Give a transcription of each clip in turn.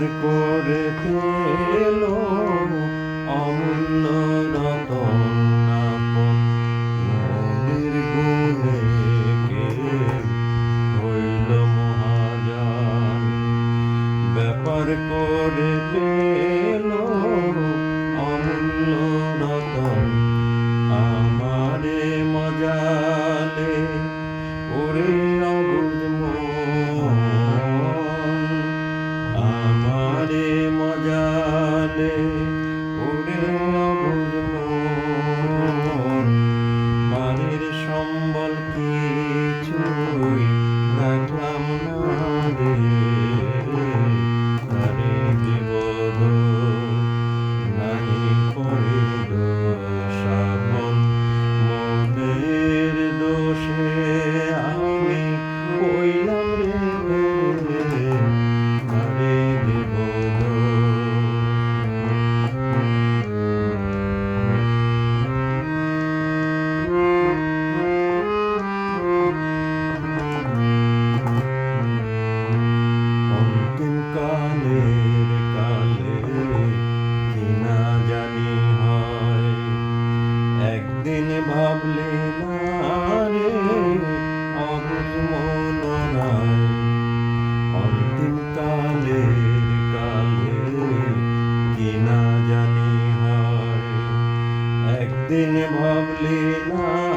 আমার করে ফেল অমূল্য রতন মন্দির গুণে ব্যাপার করে দিন ভাবলে না রে অবুজ মননায় অন্তিম কালে জানি হয়। একদিন ভাবলি না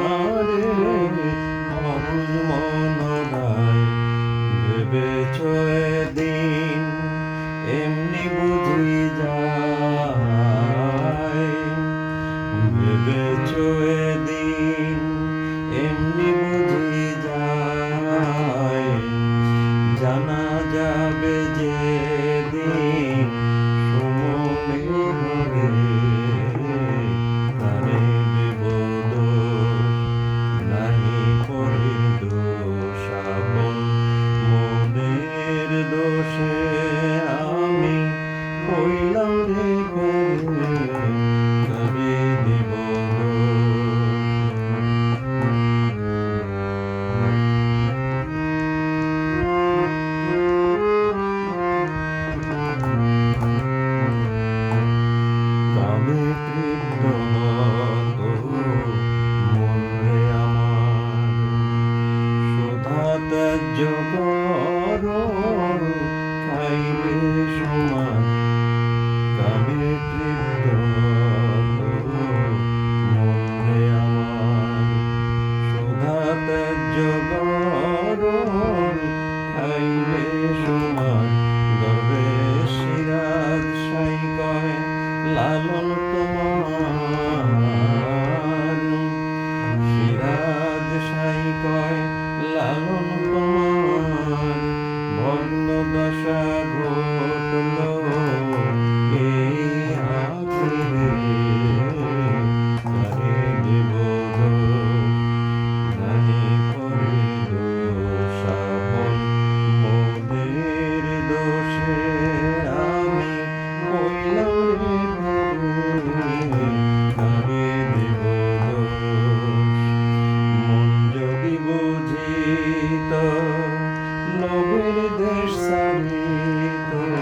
রণ খাইবে সমান কামে তৃপ্ত মনে আমার সুধা ত্যাজ্য সারিত নবীর দেশ সারিত।